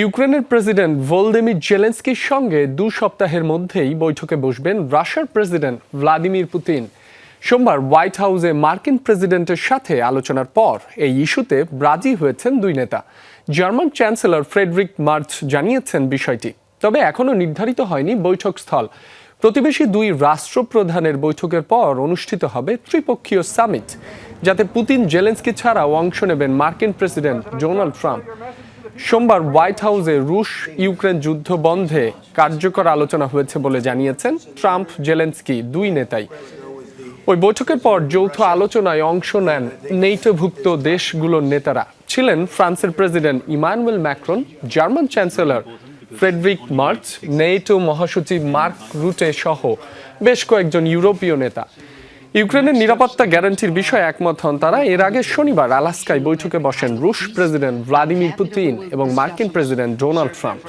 ইউক্রেনের প্রেসিডেন্ট ভোলদিমির জেলেন্সকির সঙ্গে দু সপ্তাহের মধ্যেই বৈঠকে বসবেন রাশিয়ার প্রেসিডেন্ট ভ্লাদিমির পুতিন। সোমবার হোয়াইট হাউসে মার্কিন প্রেসিডেন্টের সাথে আলোচনার পর এই ইস্যুতে রাজি হয়েছেন দুই নেতা। জার্মান চ্যান্সেলর ফ্রেডরিক মার্চ জানিয়েছেন বিষয়টি। তবে এখনও নির্ধারিত হয়নি বৈঠক স্থল। প্রতিবেশী দুই রাষ্ট্রপ্রধানের বৈঠকের পর অনুষ্ঠিত হবে ত্রিপক্ষীয় সামিট, যাতে পুতিন জেলেন্সকি ছাড়াও অংশ নেবেন মার্কিন প্রেসিডেন্ট ডোনাল্ড ট্রাম্প। সোমবার হোয়াইট হাউসে রুশ ইউক্রেন যুদ্ধ বন্ধে কার্যকর আলোচনা হয়েছে বলে জানিয়েছেন ট্রাম্প, জেলেন্সকি দুই নেতাই। ওই বৈঠকের পর যৌথ আলোচনায় অংশ নেন নেইটোভুক্ত দেশগুলোর নেতারা। ছিলেন ফ্রান্সের president Emmanuel Macron, German chancellor Friedrich Merz NATO মহাসচিব মার্ক রুটে সহ বেশ কয়েকজন ইউরোপীয় নেতা। ইউক্রেনের নিরাপত্তা গ্যারান্টির বিষয়ে একমত হন তারা। এর আগে শনিবার আলাস্কায় বৈঠকে বসেন রুশ প্রেসিডেন্ট ভ্লাদিমির পুতিন এবং মার্কিন প্রেসিডেন্ট ডোনাল্ড ট্রাম্প.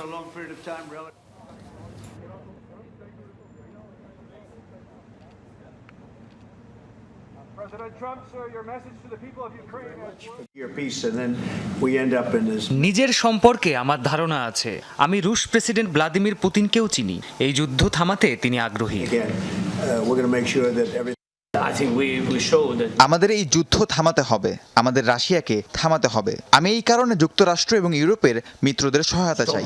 নিজের সম্পর্কে আমার ধারণা আছে। আমি রুশ প্রেসিডেন্ট ভ্লাদিমির পুতিনকেও চিনি। এই যুদ্ধ থামাতে তিনি আগ্রহী। আমাদের এই যুদ্ধ থামাতে হবে আমাদের রাশিয়াকে থামাতে হবে। আমি এই কারণে যুক্তরাষ্ট্র এবং ইউরোপের মিত্রদের সহায়তা চাই।